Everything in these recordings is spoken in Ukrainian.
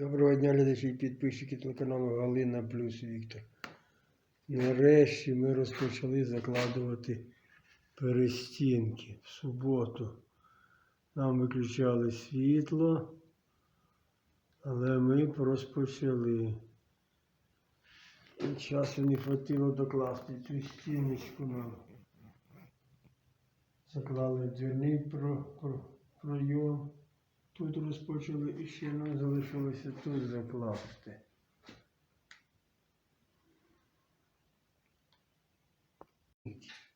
Доброго дня, глядачі і підписчики телеканалу Галина Плюс Віктор. Нарешті ми розпочали закладувати перестінки в суботу. Нам виключали світло, але ми розпочали. І часу не хватило докласти цю стіночку нам. Заклали дверний про, про, пройом. Тут розпочали і ще нам залишилося тут закласти. Ставлю.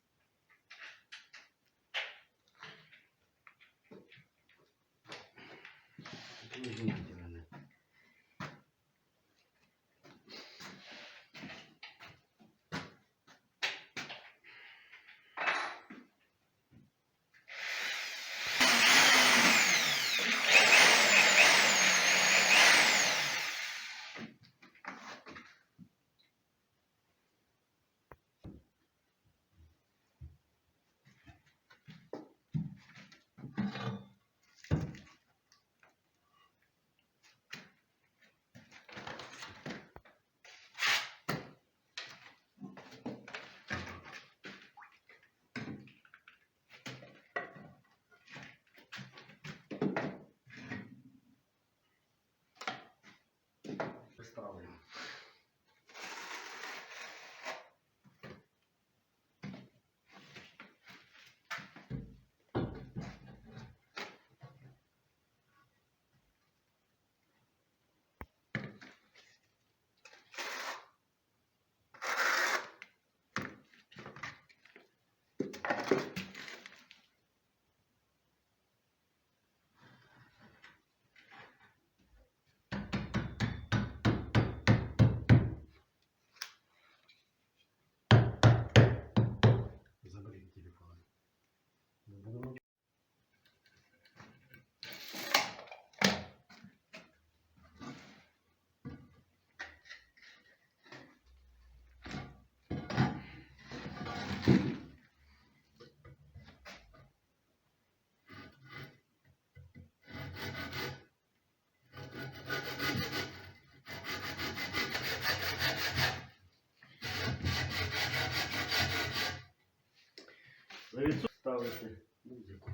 Ставити музику.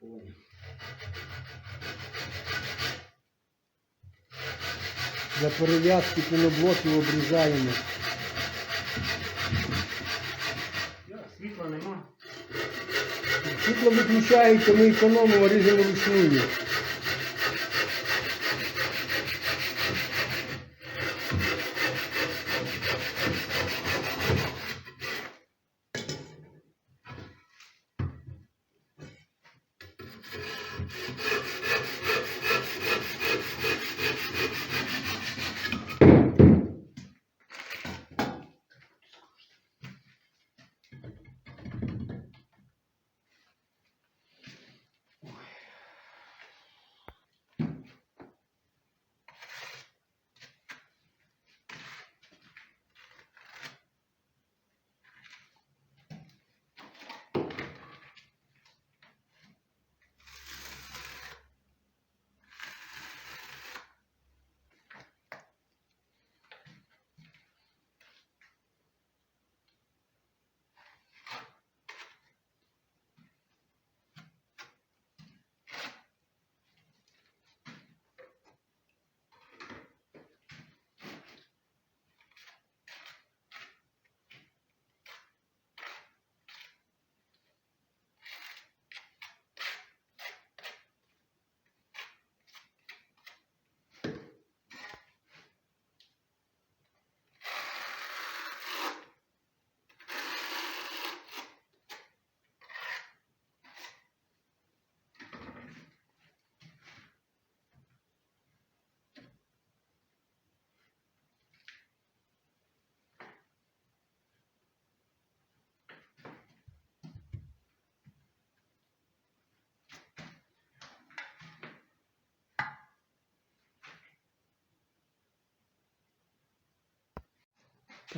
Фон. Для перев'язки піноблоків обрізаємо. Світла нема. Світло виключається, ми економимо, ріжемо ручною.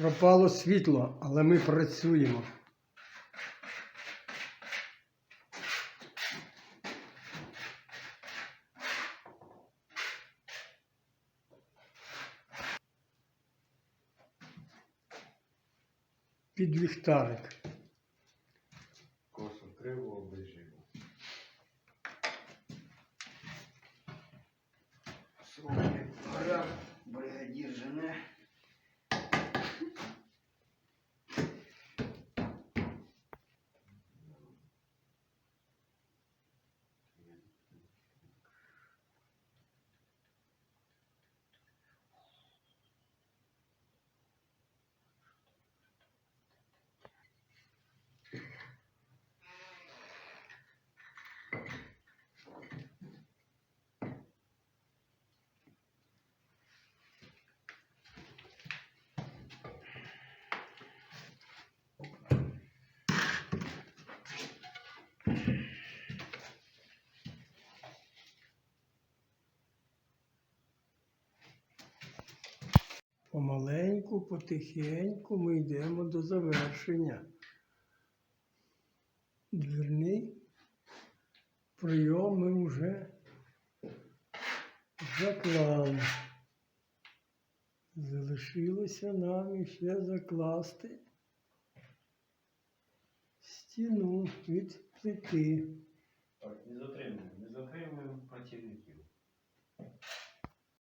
Пропало світло, але ми працюємо. Під ліхтарик. Косо криво оближимо. Сьогодні бригадір жене. Помаленьку, потихеньку ми йдемо до завершення. Двірний прийом ми вже заклали. Залишилося нам ще закласти стіну від плити. Так, не затримуємо, не затримуємо працівників.